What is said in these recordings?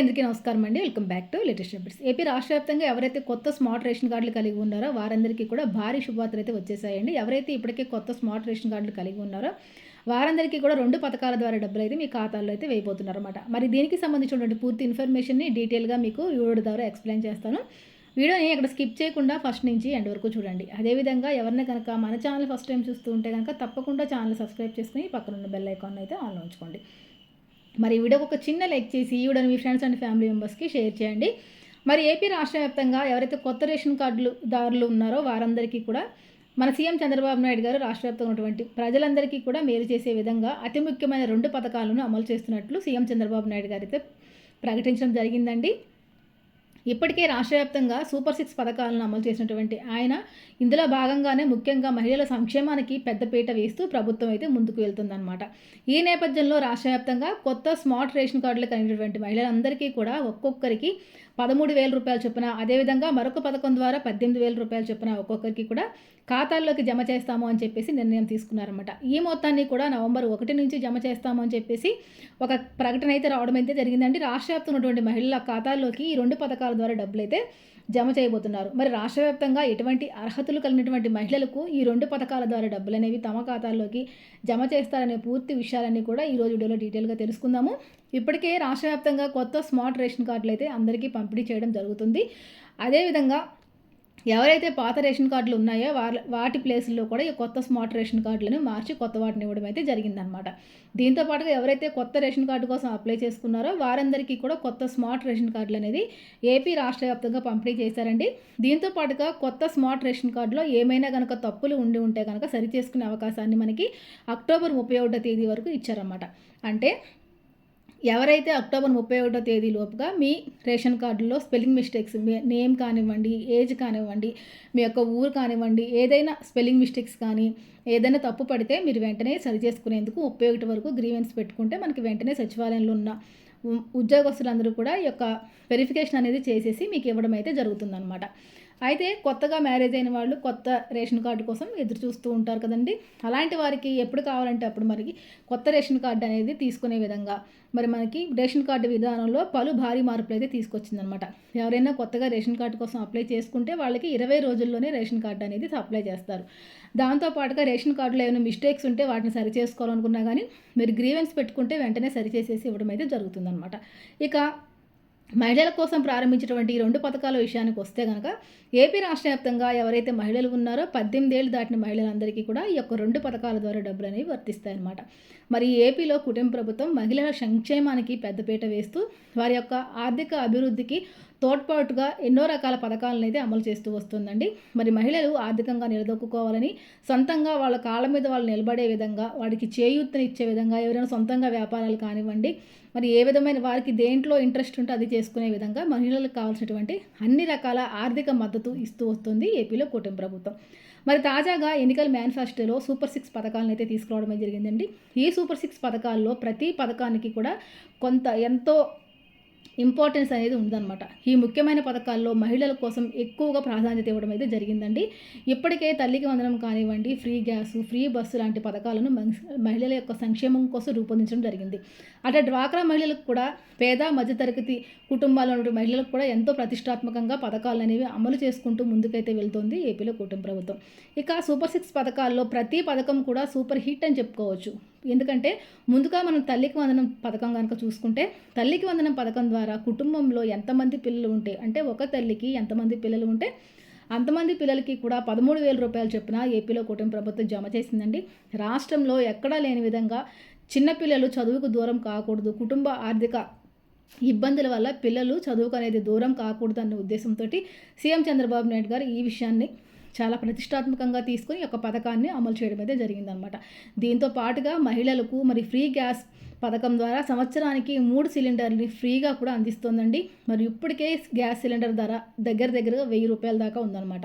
అందరికీ నమస్కారం అండి. Welcome back to latest updates. AP రాష్ట్ర వ్యాప్తంగా ఎవరైతే కొత్త స్మార్ట్ రేషన్ కార్డులు కలిగి ఉన్నారో వారందరికీ కూడా భారీ శుభవార్తలు అయితే వచ్చేసాయండి. ఎవరైతే ఇప్పటికే కొత్త స్మార్ట్ రేషన్ కార్డులు కలిగి ఉన్నారో వారందరికీ కూడా రెండు పథకాల ద్వారా డబ్బులు అయితే మీ ఖాతాల్లో అయితే వేయబోతున్నారన్నమాట. మరి దీనికి సంబంధించినటువంటి పూర్తి ఇన్ఫర్మేషన్ని డీటెయిల్గా మీకు వీడియో ద్వారా ఎక్స్ప్లెయిన్ చేస్తాను. వీడియోని ఇక్కడ స్కిప్ చేయకుండా ఫస్ట్ నుంచి ఎండ్ వరకు చూడండి. అదేవిధంగా ఎవరిని కనుక మన ఛానల్ ఫస్ట్ టైం చూస్తూ ఉంటే కనుక తప్పకుండా ఛానల్ సబ్స్క్రైబ్ చేసుకుని పక్కన ఉన్న బెల్ ఐకాన్ అయితే ఆన్లో ఉంచుకోండి. మరి ఈ వీడియోకి ఒక చిన్న లైక్ చేసి ఈ వీడియోని మీ ఫ్రెండ్స్ అండ్ ఫ్యామిలీ మెంబర్స్కి షేర్ చేయండి. మరి ఏపీ రాష్ట్ర వ్యాప్తంగా ఎవరైతే కొత్త రేషన్ కార్డులు దారులు ఉన్నారో వారందరికీ కూడా మన సీఎం చంద్రబాబు నాయుడు గారు రాష్ట్ర వ్యాప్తంగా ఉన్నటువంటి ప్రజలందరికీ కూడా మేలు చేసే విధంగా అతి ముఖ్యమైన రెండు పథకాలను అమలు చేస్తున్నట్లు సీఎం చంద్రబాబు నాయుడు గారు అయితే ప్రకటించడం జరిగిందండి. ఇప్పటికే రాష్ట్ర వ్యాప్తంగా సూపర్ సిక్స్ పథకాలను అమలు చేసినటువంటి ఆయన ఇందులో భాగంగానే ముఖ్యంగా మహిళల సంక్షేమానికి పెద్దపీట వేస్తూ ప్రభుత్వం అయితే ముందుకు వెళ్తుందన్నమాట. ఈ నేపథ్యంలో రాష్ట్ర వ్యాప్తంగా కొత్త స్మార్ట్ రేషన్ కార్డులు కలిగినటువంటి మహిళలందరికీ కూడా ఒక్కొక్కరికి పదమూడు వేల రూపాయలు చొప్పున అదేవిధంగా మరొక పథకం ద్వారా పద్దెనిమిది వేల రూపాయలు చొప్పున ఒక్కొక్కరికి కూడా ఖాతాల్లోకి జమ చేస్తాము అని చెప్పేసి నిర్ణయం తీసుకున్నారన్నమాట. ఈ మొత్తాన్ని కూడా నవంబర్ ఒకటి నుంచి జమ చేస్తాము అని చెప్పేసి ఒక ప్రకటన అయితే రావడం అయితే జరిగిందండి. రాష్ట్ర వ్యాప్తంగా ఉన్నటువంటి మహిళల ఖాతాల్లోకి ఈ రెండు పథకాల ద్వారా డబ్బులు అయితే జమ చేయబోతున్నారు. మరి రాష్ట్ర వ్యాప్తంగా ఎటువంటి అర్హతలు కలిగినటువంటి మహిళలకు ఈ రెండు పథకాల ద్వారా డబ్బులు అనేవి తమ ఖాతాల్లోకి జమ చేస్తారనే పూర్తి విషయాలన్నీ కూడా ఈరోజు వీడియోలో డీటెయిల్గా తెలుసుకుందాము. ఇప్పటికే రాష్ట్ర వ్యాప్తంగా కొత్త స్మార్ట్ రేషన్ కార్డులు అయితే అందరికీ పంపిణీ చేయడం జరుగుతుంది. అదేవిధంగా ఎవరైతే పాత రేషన్ కార్డులు ఉన్నాయో వాళ్ళ వాటి ప్లేసుల్లో కూడా ఈ కొత్త స్మార్ట్ రేషన్ కార్డులను మార్చి కొత్త వాటిని ఇవ్వడం అయితే జరిగిందనమాట దీంతో పాటుగా ఎవరైతే కొత్త రేషన్ కార్డు కోసం అప్లై చేసుకున్నారో వారందరికీ కూడా కొత్త స్మార్ట్ రేషన్ కార్డులు అనేది ఏపీ రాష్ట్ర వ్యాప్తంగా పంపిణీ చేశారండి. దీంతో పాటుగా కొత్త స్మార్ట్ రేషన్ కార్డులో ఏమైనా కనుక తప్పులు ఉండి ఉంటే కనుక సరి చేసుకునే అవకాశాన్ని మనకి అక్టోబర్ ముప్పై ఒకటో తేదీ వరకు ఇచ్చారన్నమాట. అంటే ఎవరైతే అక్టోబర్ ముప్పై ఒకటో తేదీ లోపుగా మీ రేషన్ కార్డులో స్పెల్లింగ్ మిస్టేక్స్ మీ నేమ్ కానివ్వండి ఏజ్ కానివ్వండి మీ యొక్క ఊరు కానివ్వండి ఏదైనా స్పెల్లింగ్ మిస్టేక్స్ కానీ ఏదైనా తప్పు పడితే మీరు వెంటనే సరి చేసుకునేందుకు ముప్పై ఒకటి వరకు గ్రీవెన్స్ పెట్టుకుంటే మనకి వెంటనే సచివాలయంలో ఉన్న ఉద్యోగస్తులందరూ కూడా ఈ యొక్క వెరిఫికేషన్ అనేది చేసేసి మీకు ఇవ్వడం అయితే జరుగుతుందన్నమాట. అయితే కొత్తగా మ్యారేజ్ అయిన వాళ్ళు కొత్త రేషన్ కార్డు కోసం ఎదురు చూస్తూ ఉంటారు కదండి. అలాంటి వారికి ఎప్పుడు కావాలంటే అప్పుడు మనకి కొత్త రేషన్ కార్డు అనేది తీసుకునే విధంగా మరి మనకి రేషన్ కార్డు విధానంలో పలు భారీ మార్పులు అయితే తీసుకొచ్చిందనమాట ఎవరైనా కొత్తగా రేషన్ కార్డు కోసం అప్లై చేసుకుంటే వాళ్ళకి ఇరవై రోజుల్లోనే రేషన్ కార్డు అనేది అప్లై చేస్తారు. దాంతో పాటుగా రేషన్ కార్డులో ఏమైనా మిస్టేక్స్ ఉంటే వాటిని సరి చేసుకోవాలనుకున్నా కానీ మీరు గ్రీవెన్స్ పెట్టుకుంటే వెంటనే సరి చేసేసి ఇవ్వడం అయితే జరుగుతుందనమాట ఇక మహిళల కోసం ప్రారంభించినటువంటి ఈ రెండు పథకాల విషయానికి వస్తే కనుక ఏపీ రాష్ట్ర వ్యాప్తంగా ఎవరైతే మహిళలు ఉన్నారో పద్దెనిమిది ఏళ్ళు దాటిన మహిళలందరికీ కూడా ఈ యొక్క రెండు పథకాల ద్వారా డబ్బులు అనేవి వర్తిస్తాయన్నమాట. మరి ఏపీలో కుటుంబ ప్రభుత్వం మహిళల సంక్షేమానికి పెద్దపీట వేస్తూ వారి యొక్క ఆర్థిక అభివృద్ధికి తోడ్పాటుగా ఎన్నో రకాల పథకాలను అయితే అమలు చేస్తూ వస్తుందండి. మరి మహిళలు ఆర్థికంగా నిలదొక్కుకోవాలని సొంతంగా వాళ్ళ కాళ్ళ మీద వాళ్ళు నిలబడే విధంగా వాడికి చేయూతనిచ్చే విధంగా ఎవరైనా సొంతంగా వ్యాపారాలు కానివ్వండి మరి ఏ విధమైన వారికి దేంట్లో ఇంట్రెస్ట్ ఉంటే అది చేసుకునే విధంగా మహిళలకు కావాల్సినటువంటి అన్ని రకాల ఆర్థిక మద్దతు ఇస్తూ వస్తుంది ఏపీలో కూటమి ప్రభుత్వం. మరి తాజాగా ఎన్నికల మేనిఫెస్టోలో సూపర్ సిక్స్ పథకాలను అయితే తీసుకురావడమే జరిగిందండి. ఈ సూపర్ సిక్స్ పథకాల్లో ప్రతి పథకానికి కూడా కొంత ఎంతో ఇంపార్టెన్స్ అనేది ఉందన్నమాట. ఈ ముఖ్యమైన పథకాల్లో మహిళల కోసం ఎక్కువగా ప్రాధాన్యత ఇవ్వడం అయితే జరిగిందండి. ఇప్పటికే తల్లికి వందనం కానివ్వండి ఫ్రీ గ్యాస్ ఫ్రీ బస్సు లాంటి పథకాలను మహిళల యొక్క సంక్షేమం కోసం రూపొందించడం జరిగింది. అటు డ్వాక్రా మహిళలకు కూడా పేద మధ్యతరగతి కుటుంబాల్లో ఉన్న మహిళలకు కూడా ఎంతో ప్రతిష్టాత్మకంగా పథకాలు అనేవి అమలు చేసుకుంటూ ముందుకైతే వెళ్తోంది ఏపీలో కుటుంబ ప్రభుత్వం. ఇక సూపర్ సిక్స్ పథకాల్లో ప్రతి పథకం కూడా సూపర్ హిట్ అని చెప్పుకోవచ్చు. ఎందుకంటే ముందుగా మనం తల్లికి వందనం పథకం కనుక చూసుకుంటే తల్లికి వందనం పథకం ద్వారా కుటుంబంలో ఎంతమంది పిల్లలు ఉంటే అంటే ఒక తల్లికి ఎంతమంది పిల్లలు ఉంటే అంతమంది పిల్లలకి కూడా పదమూడు వేల రూపాయలు చొప్పున ఏపీలో కుటుంబ ప్రభుత్వం జమ చేసిందండి. రాష్ట్రంలో ఎక్కడా లేని విధంగా చిన్నపిల్లలు చదువుకు దూరం కాకూడదు. కుటుంబ ఆర్థిక ఇబ్బందుల వల్ల పిల్లలు చదువుకు అనేది దూరం కాకూడదు అన్న ఉద్దేశంతో సీఎం చంద్రబాబు నాయుడు గారు ఈ విషయాన్ని చాలా ప్రతిష్టాత్మకంగా తీసుకుని ఒక పథకాన్ని అమలు చేయడం అయితే జరిగిందనమాట. దీంతో పాటుగా మహిళలకు మరి ఫ్రీ గ్యాస్ పథకం ద్వారా సంవత్సరానికి మూడు సిలిండర్ని ఫ్రీగా కూడా అందిస్తోందండి. మరి ఇప్పటికే గ్యాస్ సిలిండర్ ధర దగ్గర దగ్గరగా వెయ్యి రూపాయల దాకా ఉందన్నమాట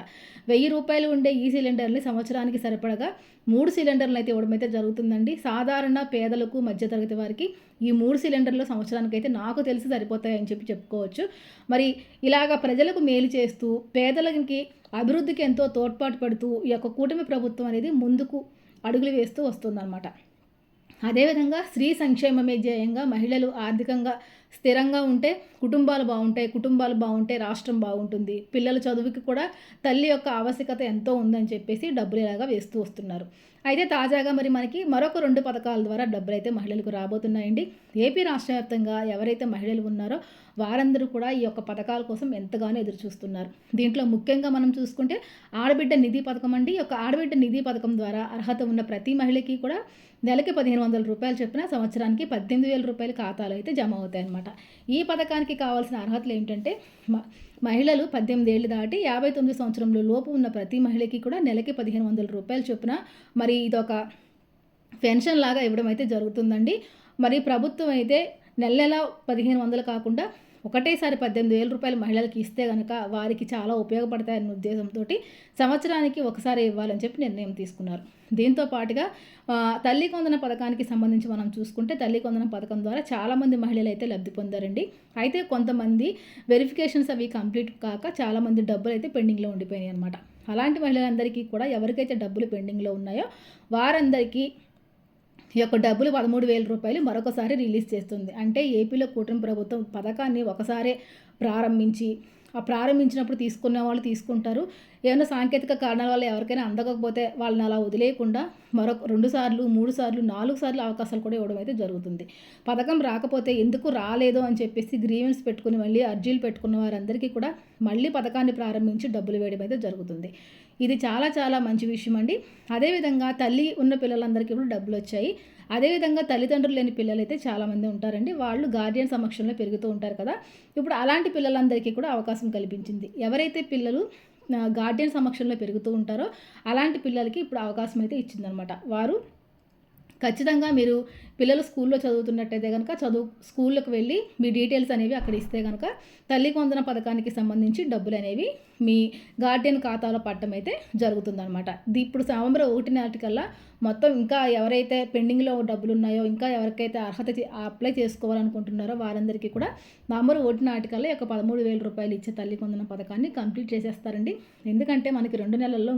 వెయ్యి రూపాయలు ఉండే ఈ సిలిండర్ని సంవత్సరానికి సరిపడగా మూడు సిలిండర్లు అయితే ఇవ్వడం అయితే జరుగుతుందండి. సాధారణ పేదలకు మధ్యతరగతి వారికి ఈ మూడు సిలిండర్లు సంవత్సరానికి అయితే నాకు తెలిసి సరిపోతాయని చెప్పి చెప్పుకోవచ్చు. మరి ఇలాగ ప్రజలకు మేలు చేస్తూ పేదలకి అభివృద్ధికి ఎంతో తోడ్పాటు పడుతూ ఈ యొక్క కూటమి ప్రభుత్వం అనేది ముందుకు అడుగులు వేస్తూ వస్తుందన్నమాట. అదేవిధంగా స్త్రీ సంక్షేమమే ధ్యేయంగా మహిళలు ఆర్థికంగా స్థిరంగా ఉంటే కుటుంబాలు బాగుంటాయి కుటుంబాలు బాగుంటే రాష్ట్రం బాగుంటుంది. పిల్లల చదువుకి కూడా తల్లి యొక్క ఆవశ్యకత ఎంతో ఉందని చెప్పేసి డబ్బులు ఇలాగా వేస్తూ వస్తున్నారు. అయితే తాజాగా మరి మనకి మరొక రెండు పథకాల ద్వారా డబ్బులు అయితే మహిళలకు రాబోతున్నాయండి. ఏపీ రాష్ట్ర వ్యాప్తంగా ఎవరైతే మహిళలు ఉన్నారో వారందరూ కూడా ఈ యొక్క పథకాల కోసం ఎంతగానో ఎదురు చూస్తున్నారు దీంట్లో ముఖ్యంగా మనం చూసుకుంటే ఆడబిడ్డ నిధి పథకం అండి. ఈ యొక్క ఆడబిడ్డ నిధి పథకం ద్వారా అర్హత ఉన్న ప్రతి మహిళకి కూడా నెలకి పదిహేను వందల రూపాయలు చెప్పిన సంవత్సరానికి పద్దెనిమిది వేల రూపాయలు ఖాతాలు అయితే జమ అవుతాయి అన్నమాట. ఈ పథకానికి కావాల్సిన అర్హతలు ఏంటంటే మహిళలు పద్దెనిమిది ఏళ్ళు దాటి యాభై తొమ్మిది సంవత్సరంలో లోపు ఉన్న ప్రతి మహిళకి కూడా నెలకి పదిహేను వందల రూపాయలు చొప్పున మరి ఇదొక పెన్షన్ లాగా ఇవ్వడం అయితే జరుగుతుందండి. మరి ప్రభుత్వం అయితే నెల నెల పదిహేను వందలు కాకుండా ఒకటేసారి పద్దెనిమిది వేల రూపాయలు మహిళలకి ఇస్తే కనుక వారికి చాలా ఉపయోగపడతాయన్న ఉద్దేశంతో సంవత్సరానికి ఒకసారి ఇవ్వాలని చెప్పి నిర్ణయం తీసుకున్నారు. దీంతో పాటుగా తల్లి కొందన పథకానికి సంబంధించి మనం చూసుకుంటే తల్లి కొందన పథకం ద్వారా చాలామంది మహిళలు అయితే లబ్ధి పొందారండి. అయితే కొంతమంది వెరిఫికేషన్స్ అవి కంప్లీట్ కాక చాలామంది డబ్బులు అయితే పెండింగ్లో ఉండిపోయినాయి అనమాట అలాంటి మహిళలందరికీ కూడా ఎవరికైతే డబ్బులు పెండింగ్లో ఉన్నాయో వారందరికీ ఈ యొక్క డబ్బులు పదమూడు వేల రూపాయలు మరొకసారి రిలీజ్ చేస్తుంది. అంటే ఏపీలో కూటమి ప్రభుత్వం పథకాన్ని ఒకసారే ప్రారంభించి ఆ ప్రారంభించినప్పుడు తీసుకున్న వాళ్ళు తీసుకుంటారు. ఏమైనా సాంకేతిక కారణాల వల్ల ఎవరికైనా అందకపోతే వాళ్ళని అలా వదిలేయకుండా మరొక రెండు సార్లు మూడు సార్లు నాలుగు సార్లు అవకాశాలు కూడా ఇవ్వడం అయితే జరుగుతుంది. పథకం రాకపోతే ఎందుకు రాలేదు అని చెప్పేసి గ్రీవెన్స్ పెట్టుకుని మళ్ళీ అర్జీలు పెట్టుకున్న వారందరికీ కూడా మళ్ళీ పథకాన్ని ప్రారంభించి డబ్బులు వేయడం అయితే జరుగుతుంది. ఇది చాలా చాలా మంచి విషయం అండి. అదేవిధంగా తల్లి ఉన్న పిల్లలందరికీ కూడా డబ్బులు వచ్చాయి. అదేవిధంగా తల్లిదండ్రులు లేని పిల్లలు అయితే చాలామంది ఉంటారండి. వాళ్ళు గార్డియన్ సమక్షంలో పెరుగుతూ ఉంటారు కదా. ఇప్పుడు అలాంటి పిల్లలందరికీ కూడా అవకాశం కల్పించింది. ఎవరైతే పిల్లలు గార్డియన్ సమక్షంలో పెరుగుతూ ఉంటారో అలాంటి పిల్లలకి ఇప్పుడు అవకాశం అయితే ఇచ్చిందనమాట. వారు ఖచ్చితంగా మీరు పిల్లలు స్కూల్లో చదువుతున్నట్టయితే కనుక చదువు స్కూళ్ళకు వెళ్ళి మీ డీటెయిల్స్ అనేవి అక్కడ ఇస్తే కనుక తల్లి కొందన పథకానికి సంబంధించి డబ్బులు అనేవి మీ గార్డెన్ ఖాతాలో పట్టడం అయితే జరుగుతుందనమాట ఇప్పుడు నవంబర్ ఒకటి నాటికల్లా మొత్తం ఇంకా ఎవరైతే పెండింగ్లో డబ్బులు ఉన్నాయో ఇంకా ఎవరికైతే అర్హత అప్లై చేసుకోవాలనుకుంటున్నారో వారందరికీ కూడా నవంబర్ ఒకటి నాటికల్లా ఒక పదమూడు వేల రూపాయలు ఇచ్చే తల్లి కొందన పథకాన్ని కంప్లీట్ చేసేస్తారండి. ఎందుకంటే మనకి రెండు నెలల్లో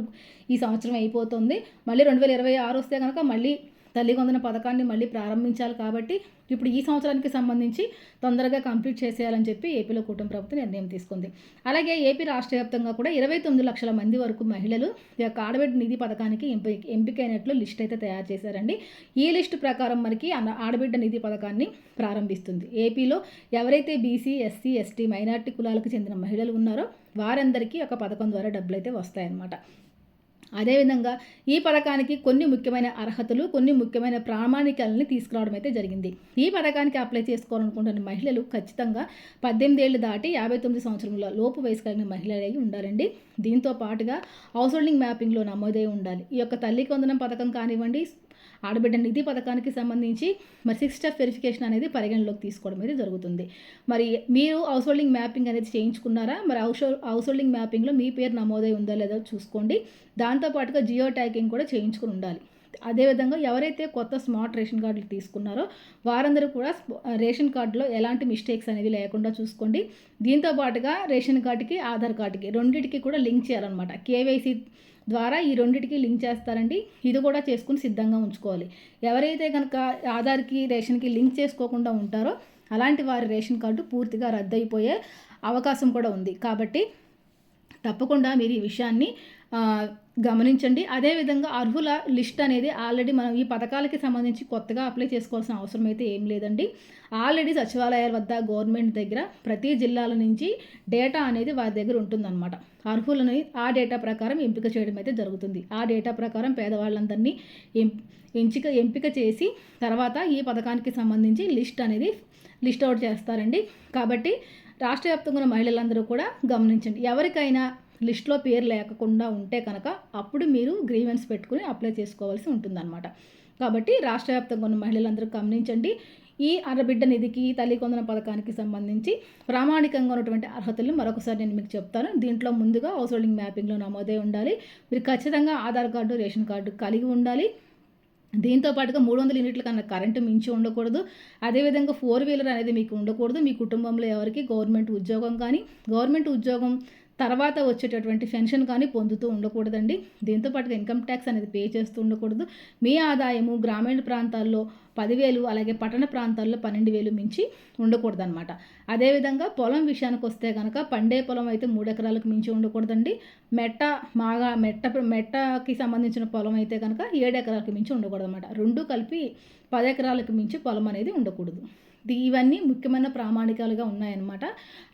ఈ సంవత్సరం అయిపోతుంది. మళ్ళీ రెండు వేల ఇరవై ఆరు వస్తే కనుక మళ్ళీ తల్లి వందన పథకాన్ని మళ్ళీ ప్రారంభించాలి కాబట్టి ఇప్పుడు ఈ సంవత్సరానికి సంబంధించి తొందరగా కంప్లీట్ చేసేయాలని చెప్పి ఏపీలో కుటుంబ ప్రభుత్వం నిర్ణయం తీసుకుంది. అలాగే ఏపీ రాష్ట్ర వ్యాప్తంగా కూడా ఇరవై తొమ్మిది లక్షల మంది వరకు మహిళలు ఈ యొక్క ఆడబిడ్డ నిధి పథకానికి ఎంపిక ఎంపికైనట్లు లిస్ట్ అయితే తయారు చేశారండి. ఈ లిస్టు ప్రకారం మనకి ఆడబిడ్డ నిధి పథకాన్ని ప్రారంభిస్తుంది. ఏపీలో ఎవరైతే బీసీ ఎస్సీ ఎస్టీ మైనార్టీ కులాలకు చెందిన మహిళలు ఉన్నారో వారందరికీ ఒక పథకం ద్వారా డబ్బులు అయితే వస్తాయన్నమాట. అదేవిధంగా ఈ పథకానికి కొన్ని ముఖ్యమైన అర్హతలు కొన్ని ముఖ్యమైన ప్రామాణికాలని తీసుకురావడం అయితే జరిగింది. ఈ పథకానికి అప్లై చేసుకోవాలనుకుంటున్న మహిళలు ఖచ్చితంగా పద్దెనిమిది ఏళ్ళు దాటి యాభై తొమ్మిది సంవత్సరంలో లోపు వయసు కలిగిన మహిళలై ఉండాలండి. దీంతో పాటుగా హౌస్ హోల్డింగ్ మ్యాపింగ్లో నమోదై ఉండాలి. ఈ యొక్క తల్లి కొందనం పథకం కానివ్వండి ఆడబిడ్డ నిధి పథకానికి సంబంధించి మరి సిక్స్ స్టెప్ వెరిఫికేషన్ అనేది పరిగణలోకి తీసుకోవడం అనేది జరుగుతుంది. మరి మీరు హౌస్ హోల్డింగ్ మ్యాపింగ్ అనేది చేయించుకున్నారా? మరి హౌస్ హౌస్ హోల్డింగ్ మ్యాపింగ్లో మీ పేరు నమోదై ఉందా లేదో చూసుకోండి. దాంతోపాటుగా జియో ట్యాగింగ్ కూడా చేయించుకుని ఉండాలి. అదేవిధంగా ఎవరైతే కొత్త స్మార్ట్ రేషన్ కార్డులు తీసుకున్నారో వారందరూ కూడా రేషన్ కార్డులో ఎలాంటి మిస్టేక్స్ అనేవి లేకుండా చూసుకోండి. దీంతో పాటుగా రేషన్ కార్డుకి ఆధార్ కార్డుకి రెండింటికి కూడా లింక్ చేయాలన్నమాట. కేవైసీ ద్వారా ఈ రెండింటికి లింక్ చేస్తారండి. ఇది కూడా చేసుకుని సిద్ధంగా ఉంచుకోవాలి. ఎవరైతే కనుక ఆధార్కి రేషన్కి లింక్ చేసుకోకుండా ఉంటారో అలాంటి వారి రేషన్ కార్డు పూర్తిగా రద్దయిపోయే అవకాశం కూడా ఉంది. కాబట్టి తప్పకుండా మీరు ఈ విషయాన్ని గమనించండి. అదేవిధంగా అర్హుల లిస్ట్ అనేది ఆల్రెడీ మనం ఈ పథకాలకి సంబంధించి కొత్తగా అప్లై చేసుకోవాల్సిన అవసరం అయితే ఏం లేదండి. ఆల్రెడీ సచివాలయాల వద్ద గవర్నమెంట్ దగ్గర ప్రతి జిల్లాల నుంచి డేటా అనేది వారి దగ్గర ఉంటుందన్నమాట. అర్హులని ఆ డేటా ప్రకారం ఎంపిక చేయడం అయితే జరుగుతుంది. ఆ డేటా ప్రకారం పేదవాళ్ళందరినీ ఎంపిక ఎంపిక చేసి తర్వాత ఈ పథకానికి సంబంధించి లిస్ట్ అనేది లిస్ట్ అవుట్ చేస్తారండి. కాబట్టి రాష్ట్ర వ్యాప్తంగా ఉన్న మహిళలందరూ కూడా గమనించండి. ఎవరికైనా లిస్ట్లో పేరు లేకుండా ఉంటే కనుక అప్పుడు మీరు గ్రీవెన్స్ పెట్టుకుని అప్లై చేసుకోవాల్సి ఉంటుందన్నమాట. కాబట్టి రాష్ట్ర వ్యాప్తంగా ఉన్న మహిళలందరూ గమనించండి. ఈ అరబిడ్డ నిధికి తల్లి కొందన పథకానికి సంబంధించి ప్రామాణికంగా ఉన్నటువంటి అర్హతలు మరొకసారి నేను మీకు చెప్తాను. దీంట్లో ముందుగా హౌస్ హోల్డింగ్ మ్యాపింగ్లో నమోదై ఉండాలి. మీరు ఖచ్చితంగా ఆధార్ కార్డు రేషన్ కార్డు కలిగి ఉండాలి. దీంతో పాటుగా మూడు వందల యూనిట్ల కన్నా కరెంటు మించి ఉండకూడదు. అదేవిధంగా ఫోర్ వీలర్ అనేది మీకు ఉండకూడదు. మీ కుటుంబంలో ఎవరికి గవర్నమెంట్ ఉద్యోగం కానీ గవర్నమెంట్ ఉద్యోగం తర్వాత వచ్చేటటువంటి పెన్షన్ కానీ పొందుతూ ఉండకూడదండి. దీంతో పాటుగా ఇన్కమ్ ట్యాక్స్ అనేది పే చేస్తూ ఉండకూడదు. మీ ఆదాయము గ్రామీణ ప్రాంతాల్లో పదివేలు అలాగే పట్టణ ప్రాంతాల్లో పన్నెండు వేలు మించి ఉండకూడదన్నమాట. అదేవిధంగా పొలం విషయానికి వస్తే కనుక పండే పొలం అయితే మూడు ఎకరాలకు మించి ఉండకూడదండి. మెట్ట మాగా మెట్ట మెట్టకి సంబంధించిన పొలం అయితే కనుక ఏడు ఎకరాలకు మించి ఉండకూడదన్నమాట. రెండు కలిపి పది ఎకరాలకు మించి పొలం అనేది ఉండకూడదు. ఇవన్నీ ముఖ్యమైన ప్రామాణికాలుగా ఉన్నాయన్నమాట.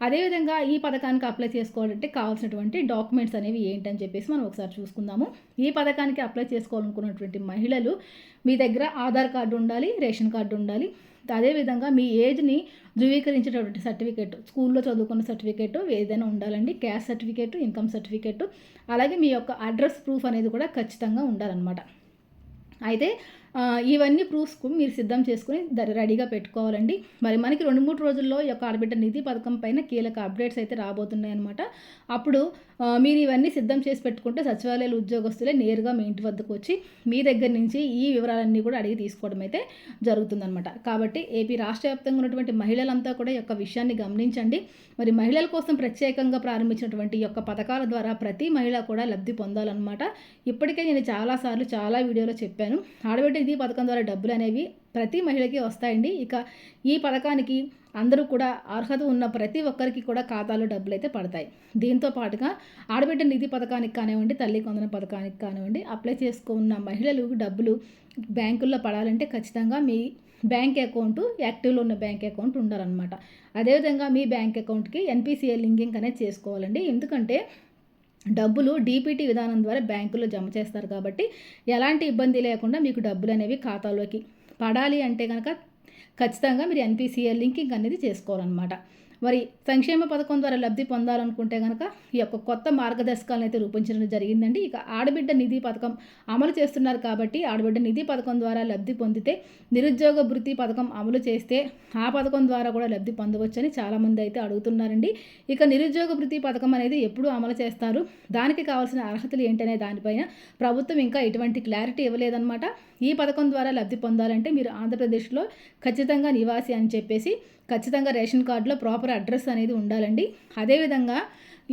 అదేవిధంగా ఈ పథకానికి అప్లై చేసుకోవాలంటే కావాల్సినటువంటి డాక్యుమెంట్స్ అనేవి ఏంటని చెప్పేసి మనం ఒకసారి చూసుకుందాము. ఈ పథకానికి అప్లై చేసుకోవాలనుకున్నటువంటి మహిళలు మీ దగ్గర ఆధార్ కార్డు ఉండాలి రేషన్ కార్డు ఉండాలి. అదేవిధంగా మీ ఏజ్ని ధృవీకరించేటటువంటి సర్టిఫికేట్ స్కూల్లో చదువుకున్న సర్టిఫికేట్ ఏదైనా ఉండాలండి. క్యాస్ట్ సర్టిఫికేట్ ఇన్కమ్ సర్టిఫికేట్ అలాగే మీ యొక్క అడ్రస్ ప్రూఫ్ అనేది కూడా ఖచ్చితంగా ఉండాలన్నమాట. అయితే ఇవన్నీ ప్రూఫ్స్కు మీరు సిద్ధం చేసుకుని రెడీగా పెట్టుకోవాలండి. మరి మనకి రెండు మూడు రోజుల్లో ఈ యొక్క ఆడబిడ్డ నిధి పథకం పైన కీలక అప్డేట్స్ అయితే రాబోతున్నాయి అనమాట అప్పుడు మీరు ఇవన్నీ సిద్ధం చేసి పెట్టుకుంటే సచివాలయాల ఉద్యోగస్తులే నేరుగా మీ ఇంటి వద్దకు వచ్చి మీ దగ్గర నుంచి ఈ వివరాలన్నీ కూడా అడిగి తీసుకోవడం అయితే జరుగుతుందనమాట కాబట్టి ఏపీ రాష్ట్ర వ్యాప్తంగా ఉన్నటువంటి మహిళలంతా కూడా ఈ యొక్క విషయాన్ని గమనించండి. మరి మహిళల కోసం ప్రత్యేకంగా ప్రారంభించినటువంటి యొక్క పథకాల ద్వారా ప్రతి మహిళ కూడా లబ్ధి పొందాలన్నమాట. ఇప్పటికే నేను చాలాసార్లు చాలా వీడియోలో చెప్పాను. ఆడబిడ్డ ఇది పథకం ద్వారా డబ్బులు అనేవి ప్రతి మహిళకి వస్తాయండి. ఇక ఈ పథకానికి అందరూ కూడా అర్హత ఉన్న ప్రతి ఒక్కరికి కూడా ఖాతాలో డబ్బులు అయితే పడతాయి. దీంతో పాటుగా ఆడబిడ్డ నిధి పథకానికి కానివ్వండి తల్లి కొందన పథకానికి కానివ్వండి అప్లై చేసుకున్న మహిళలు డబ్బులు బ్యాంకుల్లో పడాలంటే ఖచ్చితంగా మీ బ్యాంక్ అకౌంట్ యాక్టివ్లో ఉన్న బ్యాంక్ అకౌంట్ ఉండాలన్నమాట. అదేవిధంగా మీ బ్యాంక్ అకౌంట్కి ఎన్పిసిఐ లింకింగ్ అనేది చేసుకోవాలండి. ఎందుకంటే డబ్బులు డీపీటీ విధానం ద్వారా బ్యాంకులో జమ చేస్తారు కాబట్టి ఎలాంటి ఇబ్బంది లేకుండా మీకు డబ్బులు అనేవి ఖాతాలోకి పడాలి అంటే కనుక ఖచ్చితంగా మీరు ఎన్పిసిఎల్ లింకింగ్ అనేది చేసుకోవాలన్నమాట. మరి సంక్షేమ పథకం ద్వారా లబ్ధి పొందాలనుకుంటే కనుక ఈ యొక్క కొత్త మార్గదర్శకాలను అయితే రూపొందించడం జరిగిందండి. ఇక ఆడబిడ్డ నిధి పథకం అమలు చేస్తున్నారు కాబట్టి ఆడబిడ్డ నిధి పథకం ద్వారా లబ్ధి పొందితే నిరుద్యోగ వృత్తి పథకం అమలు చేస్తే ఆ పథకం ద్వారా కూడా లబ్ధి పొందవచ్చని చాలామంది అయితే అడుగుతున్నారండి. ఇక నిరుద్యోగ వృత్తి పథకం అనేది ఎప్పుడు అమలు చేస్తారు? దానికి కావాల్సిన అర్హతలు ఏంటనే దానిపైన ప్రభుత్వం ఇంకా ఎటువంటి క్లారిటీ ఇవ్వలేదన్నమాట. ఈ పథకం ద్వారా లబ్ధి పొందాలంటే మీరు ఆంధ్రప్రదేశ్లో ఖచ్చితంగా నివాసి అని చెప్పేసి ఖచ్చితంగా రేషన్ కార్డులో ప్రాపర్ అడ్రస్ అనేది ఉండాలండి. అదేవిధంగా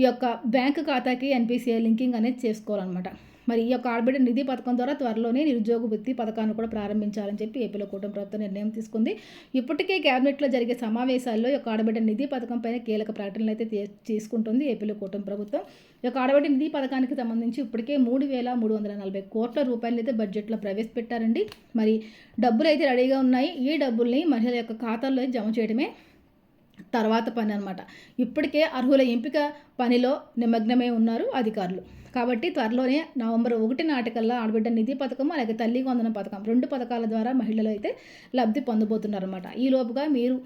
ఈ యొక్క బ్యాంక్ ఖాతాకి ఎన్పిసిఐ లింకింగ్ అనేది చేసుకోవాలన్నమాట. మరి ఈ యొక్క ఆడబిడ్డ నిధి పథకం ద్వారా త్వరలోనే నిరుద్యోగ వృత్తి పథకాన్ని కూడా ప్రారంభించాలని చెప్పి ఏపీలో కూటమి ప్రభుత్వం నిర్ణయం తీసుకుంది. ఇప్పటికే క్యాబినెట్లో జరిగే సమావేశాల్లో ఈ యొక్క ఆడబిడ్డ నిధి పథకం పైన కీలక ప్రకటనలు అయితే తీసుకుంటుంది ఏపీలో కూటమి ప్రభుత్వం. ఈ యొక్క ఆడబిడ్డ నిధి పథకానికి సంబంధించి ఇప్పటికే మూడు వేల మూడు వందల నలభై కోట్ల రూపాయలు అయితే బడ్జెట్లో ప్రవేశపెట్టారండి. మరి డబ్బులు అయితే రెడీగా ఉన్నాయి. ఈ డబ్బుల్ని మహిళల యొక్క ఖాతాల్లో జమ చేయడమే తర్వాత పని అనమాట ఇప్పటికే అర్హుల ఎంపిక పనిలో నిమగ్నమై ఉన్నారు అధికారులు. కాబట్టి త్వరలోనే నవంబర్ ఒకటి నాటికల్లా ఆడబిడ్డ నిధి పథకం అలాగే తల్లి వందన పథకం రెండు పథకాల ద్వారా మహిళలు అయితే లబ్ధి పొందబోతున్నారన్నమాట. ఈ లోపుగా మీరు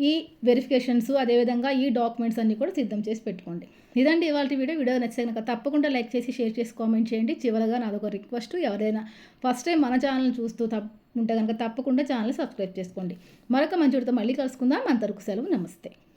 ఈ వెరిఫికేషన్స్ అదేవిధంగా ఈ డాక్యుమెంట్స్ అన్నీ కూడా సిద్ధం చేసి పెట్టుకోండి. ఇదండి ఇవాళ వీడియో. వీడియో నచ్చితే కనుక తప్పకుండా లైక్ చేసి షేర్ చేసి కామెంట్ చేయండి. చివరగా నాదొక రిక్వెస్ట్ ఎవరైనా ఫస్ట్ టైం మన ఛానల్ చూస్తూ తప్ప ఉంటే కనుక తప్పకుండా ఛానల్ సబ్స్క్రైబ్ చేసుకోండి. మరొక మంచి మళ్ళీ కలుసుకుందాం. అంతవరకు సెలవు. నమస్తే.